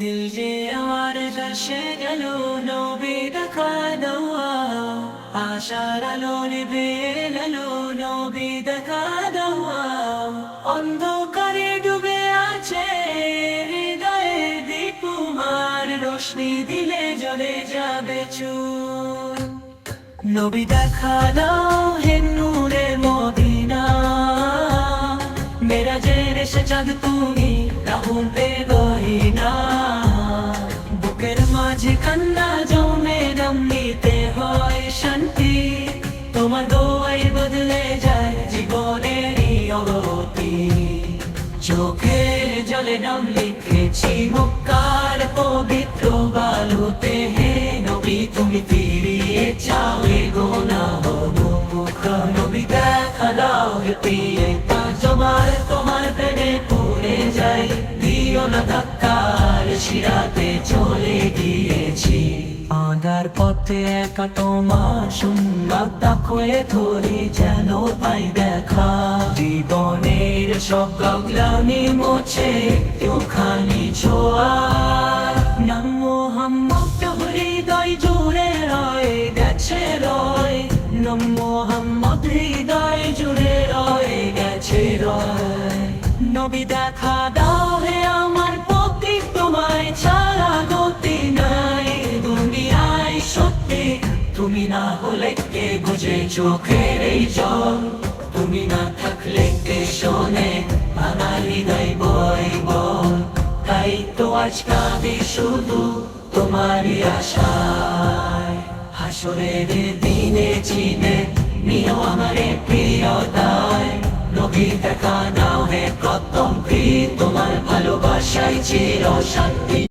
দিল যে আমার কাছে গেল নবী দেখা দেওয়া। আশার আলো নিবে এলো নবী দেখা দেওয়া। অন্ধকারে ডুবে আছে হৃদয়ে দীপুমার রোশনি দিলে জ্বলে যাবে চুর নবী দেখা দাও হে এসে চাঁদ তুমি রাহুল গহিনা বুকের মাঝে কান্না জমে দম নিতে হয় শান্তি তোমার দোয়াই বদলে যায় জীবনেরই অগতি চোখের জলে নাম লিখেছি মুক্কার পবিত্র বালুতে হে নবী তুমি ফিরিয়ে চাও গোনা মুখ নবী দেখা দাও হে প্রিয়ে তোমার তোমার না চলে গিয়েছি। আদার পথে একা তোমার সুন্দর তাকুয়ে ধরি যেন পাই দেখা। জীবনের সব গগলানি মোছে একটুখানি ছোঁয়া। নাম মোহাম্মদ হৃদয় জুড়ে রয়ে, গেছে রয়। নাম মোহাম্মদ হৃদয় জুড়ে রয়ে, গেছে রয়। নবী দেখা দাও হে আমার ছাড়া গতি নাই দুনিয়ায় সত্যি তুমি না হলে কে বুঝে চোখের এই জল তুমি না থাকলে কে শোনে বই বল তাই তো আজ কাঁদি শুধু তোমারই আশায় হাসরের দিনে চিনে নিও আমারে প্রিয়তায় নবী দেখা তোমার ভালোবাসায় চির শান্তি